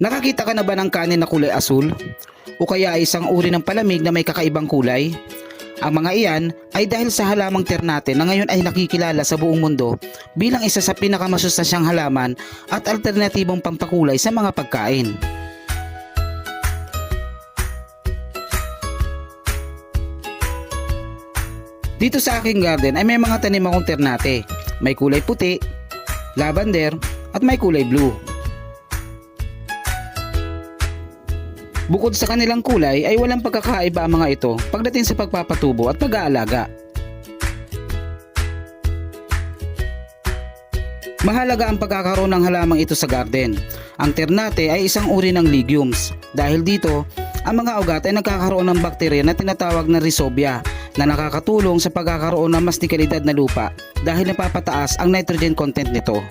Nakakita ka na ba ng kanin na kulay asul? O kaya ay isang uri ng palamig na may kakaibang kulay? Ang mga iyan ay dahil sa halamang ternate na ngayon ay nakikilala sa buong mundo bilang isa sa pinakamasustansyang halaman at alternatibong pampakulay sa mga pagkain. Dito sa aking garden ay may mga tanim akong ternate. May kulay puti, lavender, at may kulay blue. Bukod sa kanilang kulay ay walang pagkakaiba ang mga ito pagdating sa pagpapatubo at pag-aalaga. Mahalaga ang pagkakaroon ng halamang ito sa garden. Ang ternate ay isang uri ng legumes. Dahil dito, ang mga ugat ay nagkakaroon ng bakterya na tinatawag na rhizobia na nakakatulong sa pagkakaroon ng mas dekalidad na lupa dahil napapataas ang nitrogen content nito.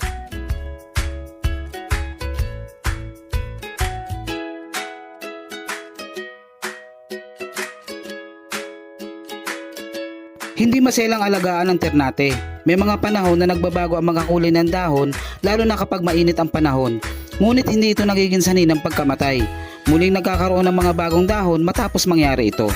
Hindi maselang alagaan ng ternate. May mga panahon na nagbabago ang mga kulay ng dahon lalo na kapag mainit ang panahon. Ngunit hindi ito nagiging sanhi ng pagkamatay. Muling nagkakaroon ng mga bagong dahon matapos mangyari ito.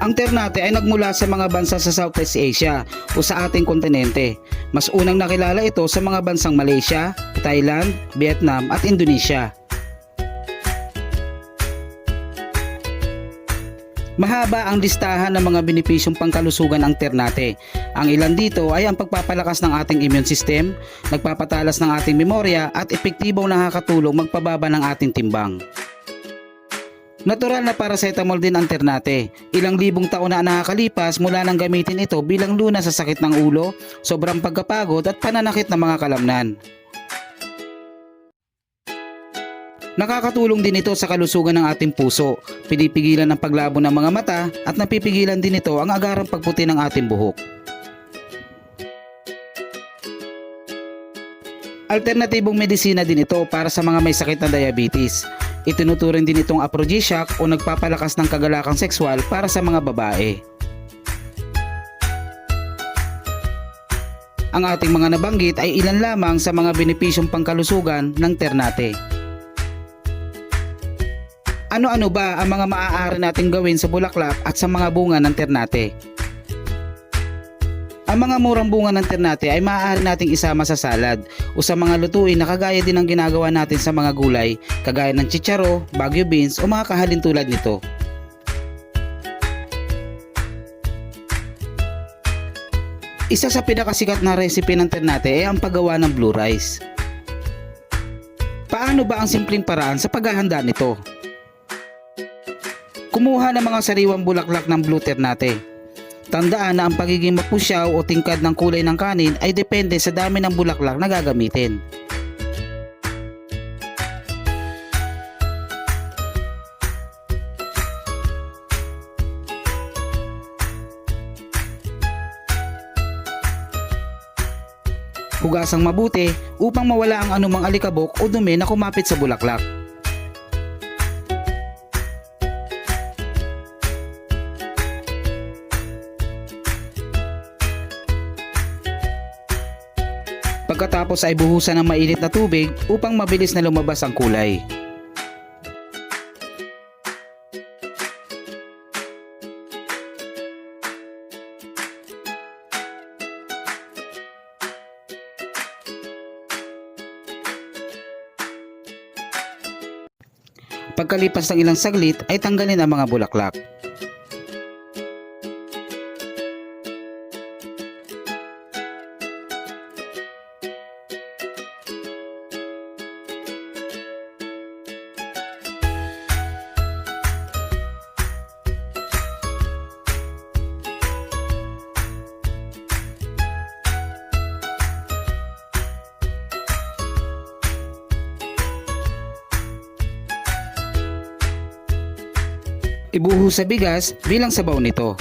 Ang ternate ay nagmula sa mga bansa sa Southeast Asia o sa ating kontinente. Mas unang nakilala ito sa mga bansang Malaysia, Thailand, Vietnam at Indonesia. Mahaba ang listahan ng mga benepisyong pangkalusugan ng ternate. Ang ilan dito ay ang pagpapalakas ng ating immune system, nagpapatalas ng ating memorya at epektibong nakakatulong magpababa ng ating timbang. Natural na paracetamol din ang ternate. Ilang libong taon na nakakalipas mula nang gamitin ito bilang luna sa sakit ng ulo, sobrang pagkapagod at pananakit ng mga kalamnan. Nakakatulong din ito sa kalusugan ng ating puso, pinipigilan ang paglabo ng mga mata at napipigilan din ito ang agarang pagputi ng ating buhok. Alternatibong medisina din ito para sa mga may sakit na diabetes. Itinuturing din itong aphrodisiac o nagpapalakas ng kagalakang sexual para sa mga babae. Ang ating mga nabanggit ay ilan lamang sa mga benepisyong pangkalusugan ng ternate. Ano-ano ba ang mga maaari nating gawin sa bulaklak at sa mga bunga ng ternate? Ang mga murang bunga ng ternate ay maaari nating isama sa salad o sa mga lutuin na kagaya din ng ginagawa natin sa mga gulay, kagaya ng chicharo, bagyo beans o mga kahalin tulad nito. Isa sa pinakasikat na recipe ng ternate ay ang paggawa ng blue rice. Paano ba ang simpleng paraan sa paghahanda nito? Kumuha ng mga sariwang bulaklak ng blue ternate. Tandaan na ang pagiging mapusyaw o tingkad ng kulay ng kanin ay depende sa dami ng bulaklak na gagamitin. Hugasang mabuti upang mawala ang anumang alikabok o dumi na kumapit sa bulaklak. Pagkatapos ay buhusan ng mainit na tubig upang mabilis na lumabas ang kulay. Pagkalipas ng ilang saglit ay tanggalin ang mga bulaklak. ibuhos sa bigas bilang sabaw nito.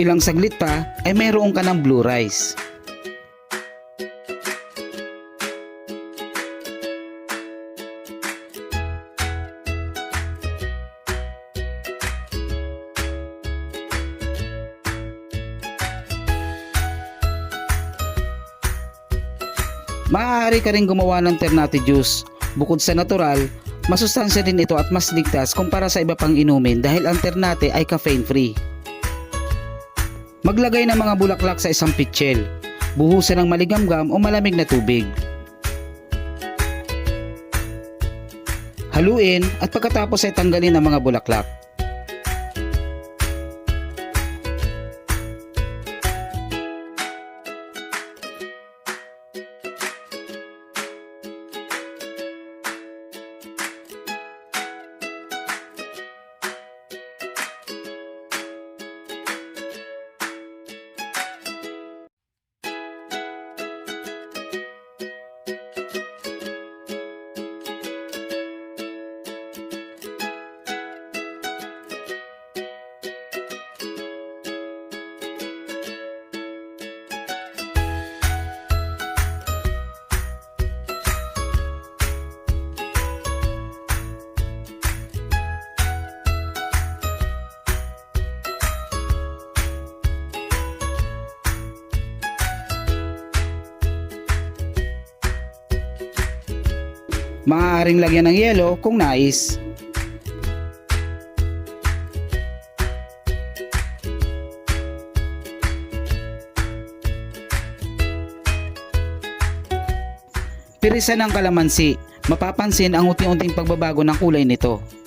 Ilang saglit pa ay mayroon ka ng blue rice. Maaari ka rin gumawa ng ternate juice. Bukod sa natural, masustansya din ito at mas ligtas kumpara sa iba pang inumin dahil ang ternate ay caffeine free. Maglagay ng mga bulaklak sa isang pitchel. Buhusan ng maligamgam o malamig na tubig. Haluin at pagkatapos ay tanggalin ang mga bulaklak. Maaaring lagyan ng yelo kung nais. Pirisa ng kalamansi. Mapapansin ang unti-unting pagbabago ng kulay nito.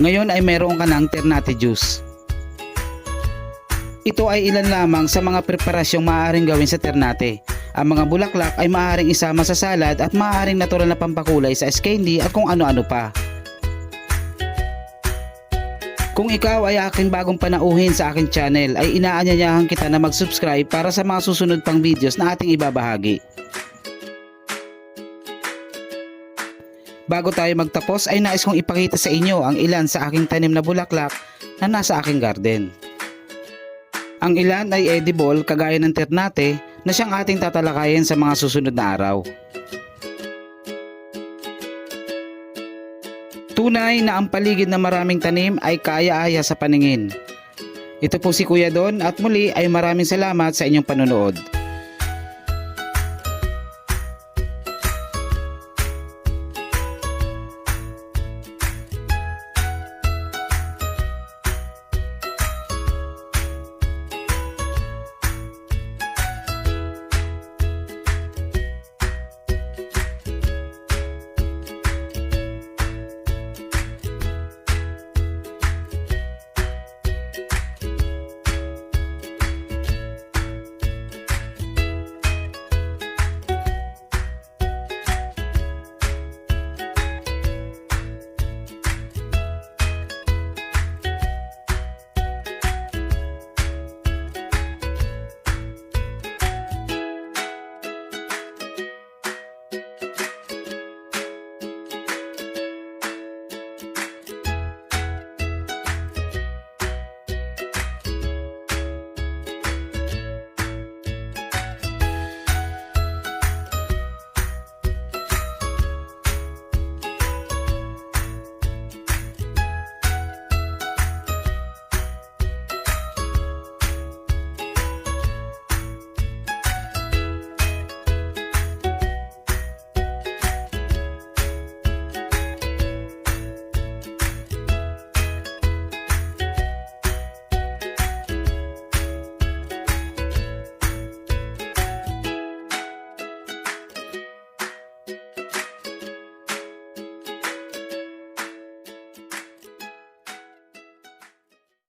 Ngayon ay mayroon ka ng ternate juice. Ito ay ilan lamang sa mga preparasyong maaaring gawin sa ternate. Ang mga bulaklak ay maaaring isama sa salad at maaaring natural na pampakulay sa candy at kung ano-ano pa. Kung ikaw ay aking bagong panauhin sa aking channel ay inaanyayahan kita na mag-subscribe para sa mga susunod pang videos na ating ibabahagi. Bago tayo magtapos ay nais kong ipakita sa inyo ang ilan sa aking tanim na bulaklak na nasa aking garden. Ang ilan ay edible kagaya ng ternate na siyang ating tatalakayin sa mga susunod na araw. Tunay na ang paligid na maraming tanim ay kaaya-aya sa paningin. Ito po si Kuya Don at muli ay maraming salamat sa inyong panonood.